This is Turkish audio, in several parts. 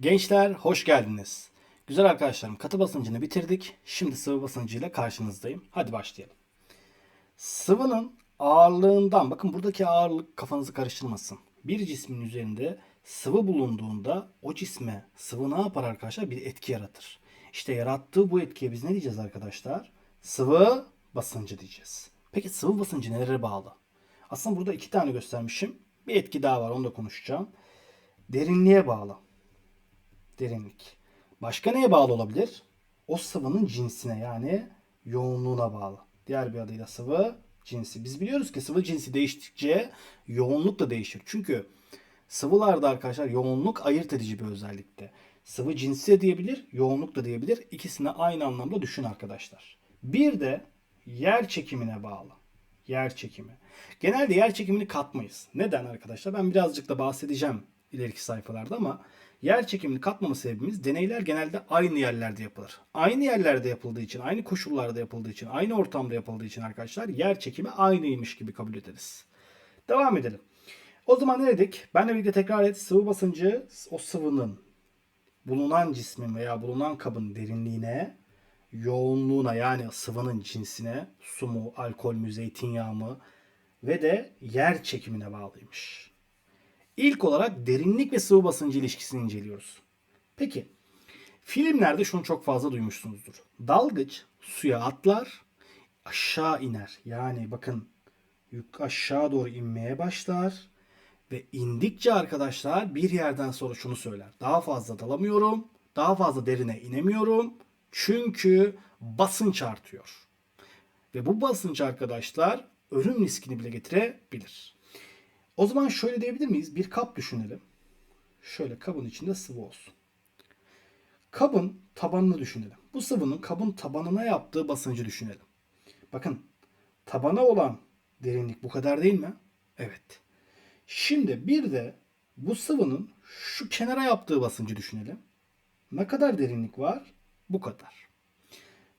Gençler hoş geldiniz. Güzel arkadaşlarım katı basıncını bitirdik. Şimdi sıvı basıncıyla karşınızdayım. Hadi başlayalım. Sıvının ağırlığından bakın buradaki ağırlık kafanızı karıştırmasın. Bir cismin üzerinde sıvı bulunduğunda o cisme sıvı ne yapar arkadaşlar? Bir etki yaratır. İşte yarattığı bu etkiye biz ne diyeceğiz arkadaşlar? Sıvı basıncı diyeceğiz. Peki sıvı basıncı nelere bağlı? Aslında burada iki tane göstermişim. Bir etki daha var onu da konuşacağım. Derinliğe bağlı derinlik. Başka neye bağlı olabilir? O sıvının cinsine yani yoğunluğuna bağlı. Diğer bir adıyla sıvı cinsi. Biz biliyoruz ki sıvı cinsi değiştikçe yoğunluk da değişir. Çünkü sıvılarda arkadaşlar yoğunluk ayırt edici bir özellikte. Sıvı cinsi de diyebilir, yoğunluk da diyebilir. İkisini aynı anlamda düşün arkadaşlar. Bir de yer çekimine bağlı. Yer çekimi. Genelde yer çekimini katmayız. Neden arkadaşlar? Ben birazcık da bahsedeceğim ileriki sayfalarda ama yer çekimini katmama sebebimiz deneyler genelde aynı yerlerde yapılır. Aynı yerlerde yapıldığı için, aynı koşullarda yapıldığı için, aynı ortamda yapıldığı için arkadaşlar yer çekimi aynıymış gibi kabul ederiz. Devam edelim. O zaman ne dedik? Benle birlikte tekrar et. Sıvı basıncı o sıvının bulunan cismin veya bulunan kabın derinliğine, yoğunluğuna yani sıvının cinsine, su mu, alkol mü, zeytinyağı mı ve de yer çekimine bağlıymış. İlk olarak derinlik ve sıvı basıncı ilişkisini inceliyoruz. Peki, filmlerde şunu çok fazla duymuşsunuzdur. Dalgıç suya atlar, aşağı iner. Yani bakın yük aşağı doğru inmeye başlar ve indikçe arkadaşlar bir yerden sonra şunu söyler. Daha fazla dalamıyorum, daha fazla derine inemiyorum. Çünkü basınç artıyor. Ve bu basınç arkadaşlar ölüm riskini bile getirebilir. O zaman şöyle diyebilir miyiz? Bir kap düşünelim. Şöyle kabın içinde sıvı olsun. Kabın tabanını düşünelim. Bu sıvının kabın tabanına yaptığı basıncı düşünelim. Bakın tabana olan derinlik bu kadar değil mi? Evet. Şimdi bir de bu sıvının şu kenara yaptığı basıncı düşünelim. Ne kadar derinlik var? Bu kadar.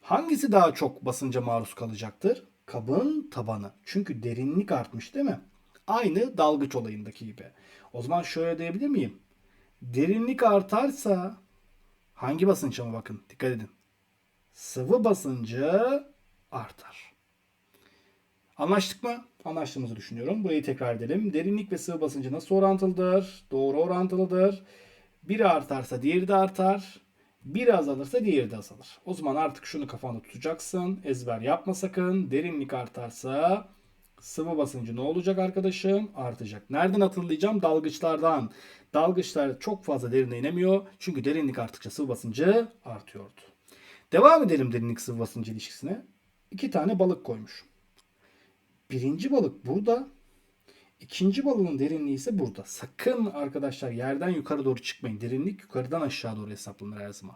Hangisi daha çok basınca maruz kalacaktır? Kabın tabanı. Çünkü derinlik artmış değil mi? Aynı dalgıç olayındaki gibi. O zaman şöyle diyebilir miyim? Derinlik artarsa hangi basınç ama bakın dikkat edin. Sıvı basıncı artar. Anlaştık mı? Anlaştığımızı düşünüyorum. Burayı tekrar edelim. Derinlik ve sıvı basıncı nasıl orantılıdır? Doğru orantılıdır. Biri artarsa diğeri de artar. Biri azalırsa diğeri de azalır. O zaman artık şunu kafanda tutacaksın. Ezber yapma sakın. Derinlik artarsa sıvı basıncı ne olacak arkadaşım? Artacak. Nereden hatırlayacağım? Dalgıçlardan. Dalgıçlar çok fazla derine inemiyor. Çünkü derinlik arttıkça sıvı basıncı artıyordu. Devam edelim derinlik sıvı basıncı ilişkisine. İki tane balık koymuş. Birinci balık burada. İkinci balığın derinliği ise burada. Sakın arkadaşlar yerden yukarı doğru çıkmayın. Derinlik yukarıdan aşağı doğru hesaplanır her zaman.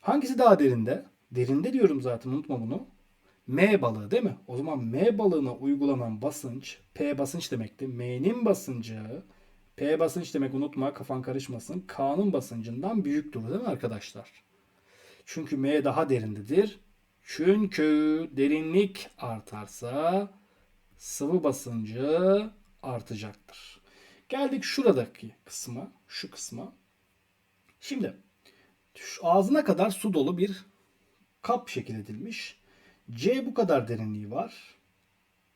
Hangisi daha derinde? Derinde diyorum zaten unutma bunu. M balığı değil mi? O zaman M balığına uygulanan basınç P basınç demekti. M'nin basıncı P basınç demek unutma kafan karışmasın. K'nın basıncından büyüktür değil mi arkadaşlar? Çünkü M daha derindedir. Çünkü derinlik artarsa sıvı basıncı artacaktır. Geldik şuradaki kısma, şu kısma. Şimdi şu ağzına kadar su dolu bir kap şekil edilmiş. C bu kadar derinliği var.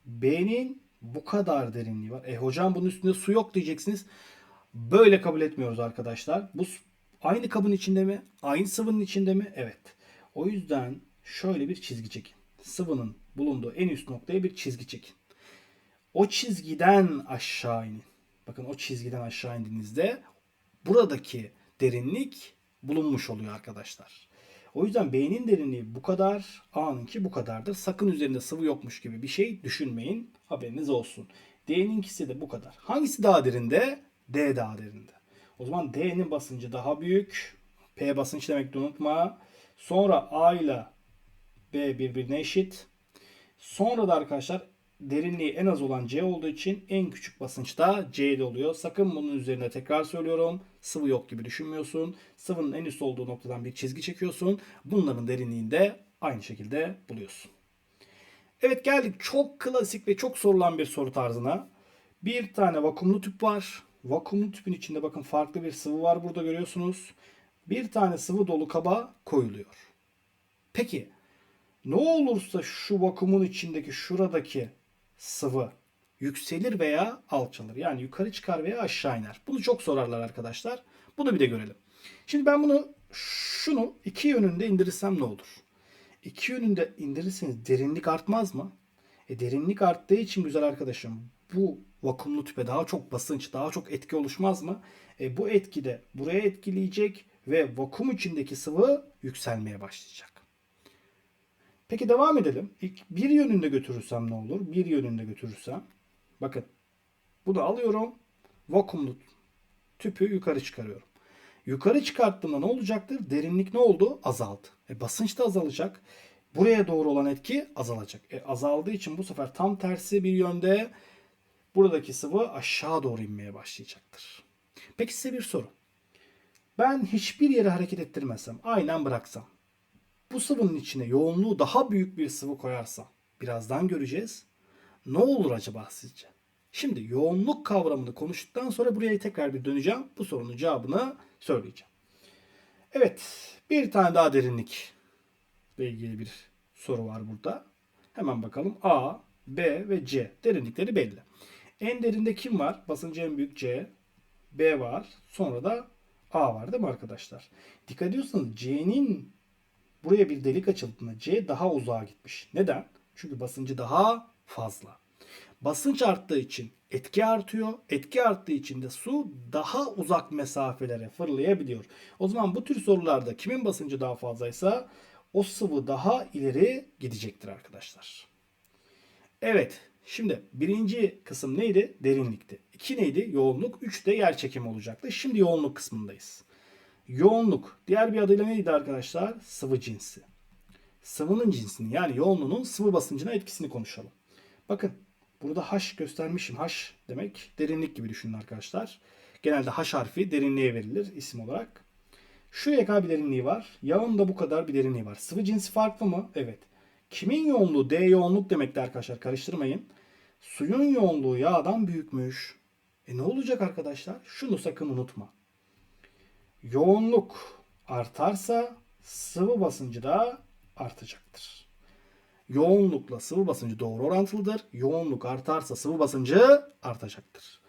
B'nin bu kadar derinliği var. E hocam bunun üstünde su yok diyeceksiniz. Böyle kabul etmiyoruz arkadaşlar. Bu aynı kabın içinde mi? Aynı sıvının içinde mi? Evet. O yüzden şöyle bir çizgi çekin. Sıvının bulunduğu en üst noktaya bir çizgi çekin. O çizgiden aşağı inin. Bakın o çizgiden aşağı indiğinizde buradaki derinlik bulunmuş oluyor arkadaşlar. O yüzden beynin derinliği bu kadar, A'nınki bu kadardır. Sakın üzerinde sıvı yokmuş gibi bir şey düşünmeyin. Haberiniz olsun. D'ninkisi de bu kadar. Hangisi daha derinde? D daha derinde. O zaman D'nin basıncı daha büyük. P basınç demek de unutma. Sonra A ile B birbirine eşit. Sonra da arkadaşlar derinliği en az olan C olduğu için en küçük basınç da C'de oluyor. Sakın bunun üzerine tekrar söylüyorum. Sıvı yok gibi düşünmüyorsun. Sıvının en üst olduğu noktadan bir çizgi çekiyorsun. Bunların derinliğini de aynı şekilde buluyorsun. Evet geldik çok klasik ve çok sorulan bir soru tarzına. Bir tane vakumlu tüp var. vakumlu tüpün içinde bakın farklı bir sıvı var burada görüyorsunuz. Bir tane sıvı dolu kaba koyuluyor. Peki ne olursa şu vakumun içindeki şuradaki sıvı yükselir veya alçalır. Yani yukarı çıkar veya aşağı iner. Bunu çok sorarlar arkadaşlar. Bunu bir de görelim. Şimdi ben bunu şunu iki yönünde indirirsem ne olur? İki yönünde indirirseniz derinlik artmaz mı? E derinlik arttığı için güzel arkadaşım bu vakumlu tüpe daha çok basınç, daha çok etki oluşmaz mı? E bu etki de buraya etkileyecek ve vakum içindeki sıvı yükselmeye başlayacak. Peki devam edelim. İlk bir yönünde götürürsem ne olur? Bir yönünde götürürsem. Bakın. Bunu alıyorum. Vakumlu tüpü yukarı çıkarıyorum. Yukarı çıkarttığımda ne olacaktır? Derinlik ne oldu? Azaldı. E basınç da azalacak. Buraya doğru olan etki azalacak. E azaldığı için bu sefer tam tersi bir yönde buradaki sıvı aşağı doğru inmeye başlayacaktır. Peki size bir soru. Ben hiçbir yere hareket ettirmezsem, aynen bıraksam, bu sıvının içine yoğunluğu daha büyük bir sıvı koyarsam, birazdan göreceğiz. Ne olur acaba sizce? Şimdi yoğunluk kavramını konuştuktan sonra buraya tekrar bir döneceğim. Bu sorunun cevabını söyleyeceğim. Evet, bir tane daha derinlik ile ilgili bir soru var burada. Hemen bakalım. A, B ve C derinlikleri belli. En derinde kim var? Basıncı en büyük C, B var. Sonra da A var değil mi arkadaşlar? Dikkat ediyorsanız C'nin buraya bir delik açıldığında C daha uzağa gitmiş. Neden? Çünkü basıncı daha fazla. Basınç arttığı için etki artıyor. Etki arttığı için de su daha uzak mesafelere fırlayabiliyor. O zaman bu tür sorularda kimin basıncı daha fazlaysa o sıvı daha ileri gidecektir arkadaşlar. Evet. Şimdi birinci kısım neydi? Derinlikti. İki neydi? Yoğunluk. Üç de yer çekimi olacaktı. Şimdi yoğunluk kısmındayız. Yoğunluk. Diğer bir adıyla neydi arkadaşlar? Sıvı cinsi. Sıvının cinsini yani yoğunluğunun sıvı basıncına etkisini konuşalım. Bakın burada H göstermişim. H demek derinlik gibi düşünün arkadaşlar. Genelde H harfi derinliğe verilir isim olarak. Şuraya kadar bir derinliği var. Yağın da bu kadar bir derinliği var. Sıvı cinsi farklı mı? Evet. Kimin yoğunluğu D yoğunluk demekti arkadaşlar karıştırmayın. Suyun yoğunluğu yağdan büyükmüş. E ne olacak arkadaşlar? Şunu sakın unutma. Yoğunluk artarsa sıvı basıncı da artacaktır. Yoğunlukla sıvı basıncı doğru orantılıdır. Yoğunluk artarsa sıvı basıncı artacaktır.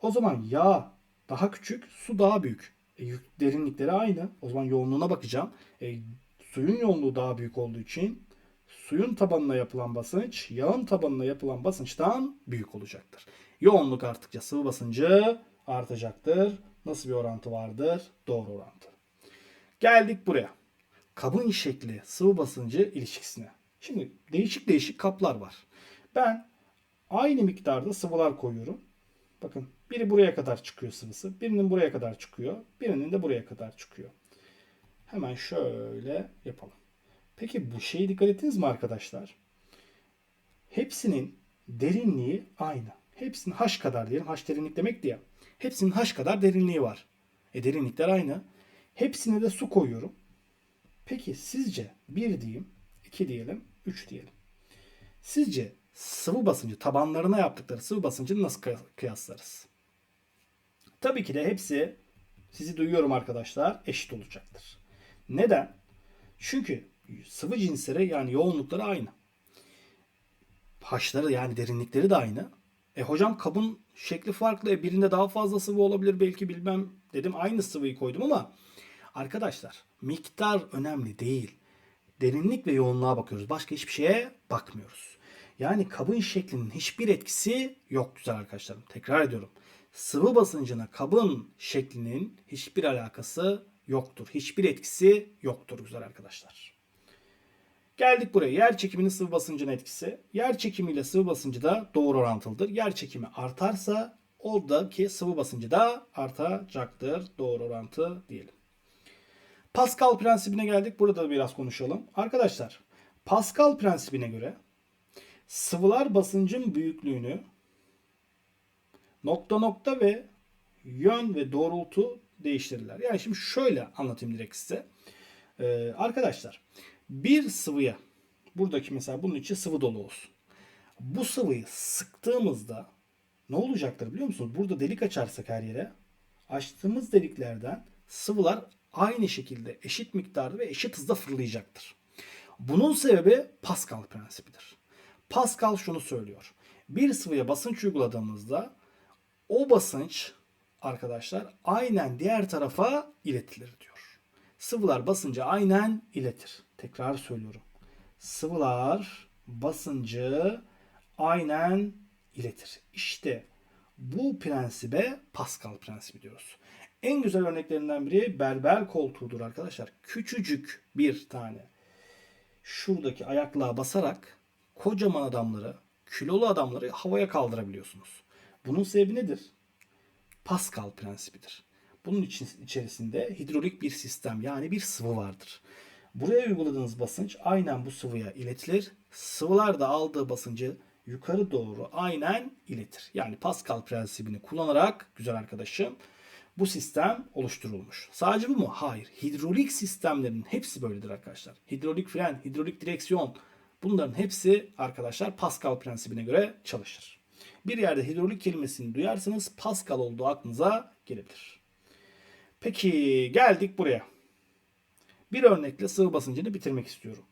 O zaman yağ daha küçük, su daha büyük. E, yük- derinlikleri aynı. O zaman yoğunluğuna bakacağım. E, suyun yoğunluğu daha büyük olduğu için suyun tabanına yapılan basınç yağın tabanına yapılan basınçtan büyük olacaktır. Yoğunluk arttıkça sıvı basıncı artacaktır. Nasıl bir orantı vardır? Doğru orantı. Geldik buraya. Kabın şekli sıvı basıncı ilişkisine. Şimdi değişik değişik kaplar var. Ben aynı miktarda sıvılar koyuyorum. Bakın biri buraya kadar çıkıyor sıvısı. Birinin buraya kadar çıkıyor. Birinin de buraya kadar çıkıyor. Hemen şöyle yapalım. Peki bu şeye dikkat ettiniz mi arkadaşlar? Hepsinin derinliği aynı. Hepsinin h kadar diyelim. H derinlik demekti ya. Hepsinin h kadar derinliği var. E derinlikler aynı. Hepsine de su koyuyorum. Peki sizce bir diyeyim, iki diyelim, üç diyelim. Sizce sıvı basıncı, tabanlarına yaptıkları sıvı basıncını nasıl kıy- kıyaslarız? Tabii ki de hepsi, sizi duyuyorum arkadaşlar, eşit olacaktır. Neden? Çünkü sıvı cinsleri yani yoğunlukları aynı. Haşları yani derinlikleri de aynı. E hocam kabın şekli farklı. E birinde daha fazla sıvı olabilir belki bilmem dedim. Aynı sıvıyı koydum ama arkadaşlar miktar önemli değil. Derinlik ve yoğunluğa bakıyoruz. Başka hiçbir şeye bakmıyoruz. Yani kabın şeklinin hiçbir etkisi yok güzel arkadaşlarım. Tekrar ediyorum. Sıvı basıncına kabın şeklinin hiçbir alakası yoktur. Hiçbir etkisi yoktur güzel arkadaşlar. Geldik buraya. Yer çekiminin sıvı basıncına etkisi. Yer çekimiyle sıvı basıncı da doğru orantılıdır. Yer çekimi artarsa oradaki sıvı basıncı da artacaktır. Doğru orantı diyelim. Pascal prensibine geldik. Burada da biraz konuşalım. Arkadaşlar Pascal prensibine göre sıvılar basıncın büyüklüğünü nokta nokta ve yön ve doğrultu değiştirirler. Yani şimdi şöyle anlatayım direkt size. Ee, arkadaşlar bir sıvıya buradaki mesela bunun içi sıvı dolu olsun. Bu sıvıyı sıktığımızda ne olacaktır biliyor musunuz? Burada delik açarsak her yere açtığımız deliklerden sıvılar aynı şekilde eşit miktarda ve eşit hızda fırlayacaktır. Bunun sebebi Pascal prensibidir. Pascal şunu söylüyor. Bir sıvıya basınç uyguladığımızda o basınç arkadaşlar aynen diğer tarafa iletilir diyor. Sıvılar basıncı aynen iletir. Tekrar söylüyorum. Sıvılar basıncı aynen iletir. İşte bu prensibe Pascal prensibi diyoruz. En güzel örneklerinden biri berber koltuğudur arkadaşlar. Küçücük bir tane şuradaki ayaklığa basarak kocaman adamları, kilolu adamları havaya kaldırabiliyorsunuz. Bunun sebebi nedir? Pascal prensibidir. Bunun için içerisinde hidrolik bir sistem yani bir sıvı vardır. Buraya uyguladığınız basınç aynen bu sıvıya iletilir. Sıvılar da aldığı basıncı yukarı doğru aynen iletir. Yani Pascal prensibini kullanarak güzel arkadaşım bu sistem oluşturulmuş. Sadece bu mu? Hayır. Hidrolik sistemlerin hepsi böyledir arkadaşlar. Hidrolik fren, hidrolik direksiyon bunların hepsi arkadaşlar Pascal prensibine göre çalışır. Bir yerde hidrolik kelimesini duyarsanız Pascal olduğu aklınıza gelebilir. Peki geldik buraya. Bir örnekle sıvı basıncını bitirmek istiyorum.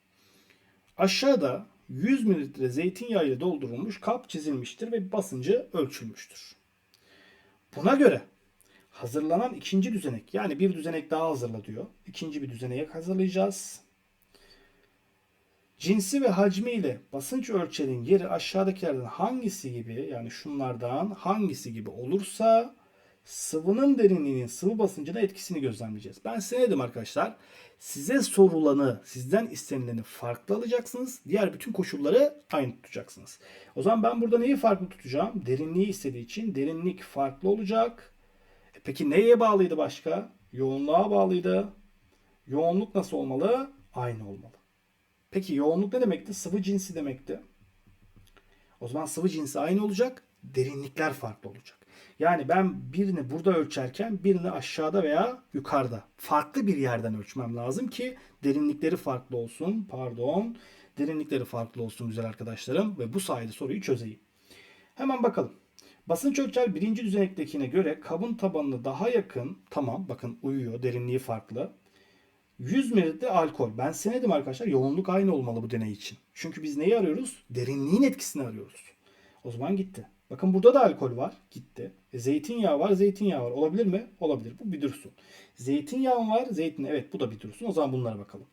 Aşağıda 100 mililitre zeytinyağı ile doldurulmuş kap çizilmiştir ve basıncı ölçülmüştür. Buna göre hazırlanan ikinci düzenek yani bir düzenek daha hazırla diyor. İkinci bir düzenek hazırlayacağız. Cinsi ve hacmi ile basınç ölçenin yeri aşağıdakilerden hangisi gibi yani şunlardan hangisi gibi olursa sıvının derinliğinin sıvı basıncına etkisini gözlemleyeceğiz. Ben size dedim arkadaşlar? Size sorulanı, sizden istenileni farklı alacaksınız. Diğer bütün koşulları aynı tutacaksınız. O zaman ben burada neyi farklı tutacağım? Derinliği istediği için derinlik farklı olacak. E peki neye bağlıydı başka? Yoğunluğa bağlıydı. Yoğunluk nasıl olmalı? Aynı olmalı. Peki yoğunluk ne demekti? Sıvı cinsi demekti. O zaman sıvı cinsi aynı olacak. Derinlikler farklı olacak. Yani ben birini burada ölçerken birini aşağıda veya yukarıda farklı bir yerden ölçmem lazım ki derinlikleri farklı olsun. Pardon. Derinlikleri farklı olsun güzel arkadaşlarım ve bu sayede soruyu çözeyim. Hemen bakalım. Basınç ölçer birinci düzenektekine göre kabın tabanına daha yakın. Tamam bakın uyuyor. Derinliği farklı. 100 mililitre alkol. Ben size dedim arkadaşlar? Yoğunluk aynı olmalı bu deney için. Çünkü biz neyi arıyoruz? Derinliğin etkisini arıyoruz. O zaman gitti. Bakın burada da alkol var. Gitti. E, zeytinyağı var. Zeytinyağı var. Olabilir mi? Olabilir. Bu bir dursun. Zeytinyağı var. Zeytin. Evet bu da bir dursun. O zaman bunlara bakalım.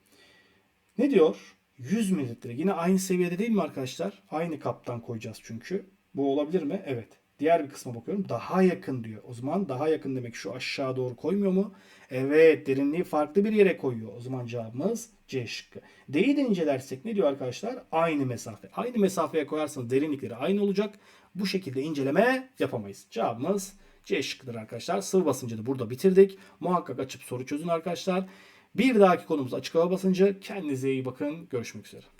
Ne diyor? 100 mililitre. Yine aynı seviyede değil mi arkadaşlar? Aynı kaptan koyacağız çünkü. Bu olabilir mi? Evet. Diğer bir kısma bakıyorum. Daha yakın diyor. O zaman daha yakın demek şu aşağı doğru koymuyor mu? Evet derinliği farklı bir yere koyuyor. O zaman cevabımız C şıkkı. D'yi de incelersek ne diyor arkadaşlar? Aynı mesafe. Aynı mesafeye koyarsanız derinlikleri aynı olacak. Bu şekilde inceleme yapamayız. Cevabımız C şıkkıdır arkadaşlar. Sıvı basıncını burada bitirdik. Muhakkak açıp soru çözün arkadaşlar. Bir dahaki konumuz açık hava basıncı. Kendinize iyi bakın. Görüşmek üzere.